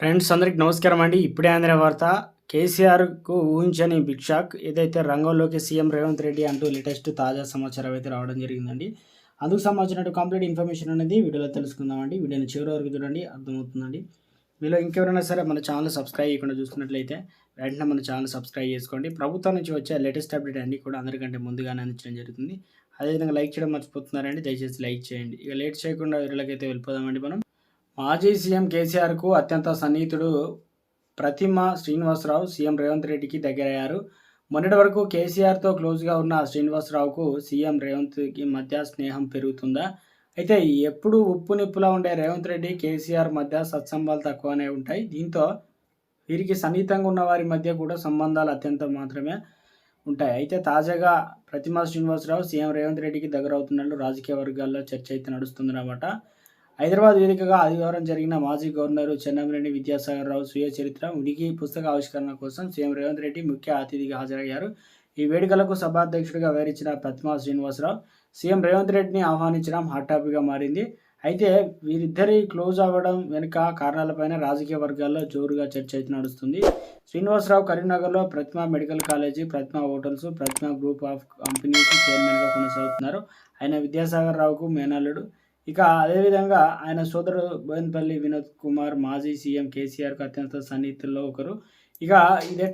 Friends అందరికి నమస్కారం అండి. ఇప్పుడే అందిన వార్త కేసీఆర్కు ఊహించని బిగ్ షాక్ ఏదైతే రంగంలోకి సీఎం రేవంత్ రెడ్డి అంటూ లేటెస్ట్ తాజా సమాచారం అయితే రావడం జరిగిందండి. అందుకు సంబంధించిన కంప్లీట్ ఇన్ఫర్మేషన్ అనేది వీడియోలో తెలుసుకుందామండి వీడియోని చివరి వరకు చూడండి అర్థమవుతుందండి. మీలో ఇంకెవరైనా సరే మన ఛానల్ సబ్స్క్రైబ్ చేయకుండా చూస్తున్నట్లయితే వెంటనే మన ఛానల్ సబ్స్క్రైబ్ చేసుకోండి. ప్రభుత్వం నుంచి వచ్చే లేటెస్ట్ అప్డేట్ అన్నీ కూడా అందరికంటే ముందుగానే అందించడం జరుగుతుంది. అదేవిధంగా లైక్ చేయడం మర్చిపోతున్నారండి. దయచేసి లైక్ చేయండి. ఇక లేట్ చేయకుండా వీళ్ళకైతే వెళ్ళిపోదామండి మనం. మాజీ సీఎం కేసీఆర్కు అత్యంత సన్నిహితుడు ప్రతిమ శ్రీనివాసరావు సీఎం రేవంత్ రెడ్డికి దగ్గరయ్యారు. మొన్నటి వరకు కేసీఆర్తో క్లోజ్గా ఉన్న శ్రీనివాసరావుకు సీఎం రేవంత్కి మధ్య స్నేహం పెరుగుతుందా? అయితే ఎప్పుడు ఉప్పు నిప్పులా ఉండే రేవంత్ రెడ్డి కేసీఆర్ మధ్య సత్సంబాలు తక్కువనే ఉంటాయి. దీంతో వీరికి సన్నిహితంగా ఉన్న వారి మధ్య కూడా సంబంధాలు అత్యంత మాత్రమే ఉంటాయి. అయితే తాజాగా ప్రతిమా శ్రీనివాసరావు సీఎం రేవంత్ రెడ్డికి దగ్గర అవుతున్నట్లు రాజకీయ వర్గాల్లో చర్చ అయితే నడుస్తుందన్నమాట. హైదరాబాద్ వేదికగా ఆదివారం జరిగిన మాజీ గవర్నర్ చెన్నమనేని విద్యాసాగర్ రావు స్వీయ చరిత్ర ఉనికి పుస్తక ఆవిష్కరణ కోసం సీఎం రేవంత్ రెడ్డి ముఖ్య అతిథిగా హాజరయ్యారు. ఈ వేడుకలకు సభాధ్యక్షుడిగా వివరించిన ప్రతిమా శ్రీనివాసరావు సీఎం రేవంత్ రెడ్డిని ఆహ్వానించడం హాట్ టాపిక్గా మారింది. అయితే వీరిద్దరి క్లోజ్ అవ్వడం వెనుక కారణాలపైన రాజకీయ వర్గాల్లో జోరుగా చర్చ అయితే నడుస్తుంది. శ్రీనివాసరావు కరీంనగర్లో Pratima medical college Pratima hotels Pratima group of companies చైర్మన్గా కొనసాగుతున్నారు. ఆయన విద్యాసాగర్ రావుకు మేనల్లుడు. ఇక అదేవిధంగా ఆయన సోదరుడు బోయన్పల్లి వినోద్ కుమార్ మాజీ సీఎం కేసీఆర్కు అత్యంత సన్నిహితుల్లో ఒకరు. ఇక ఇదే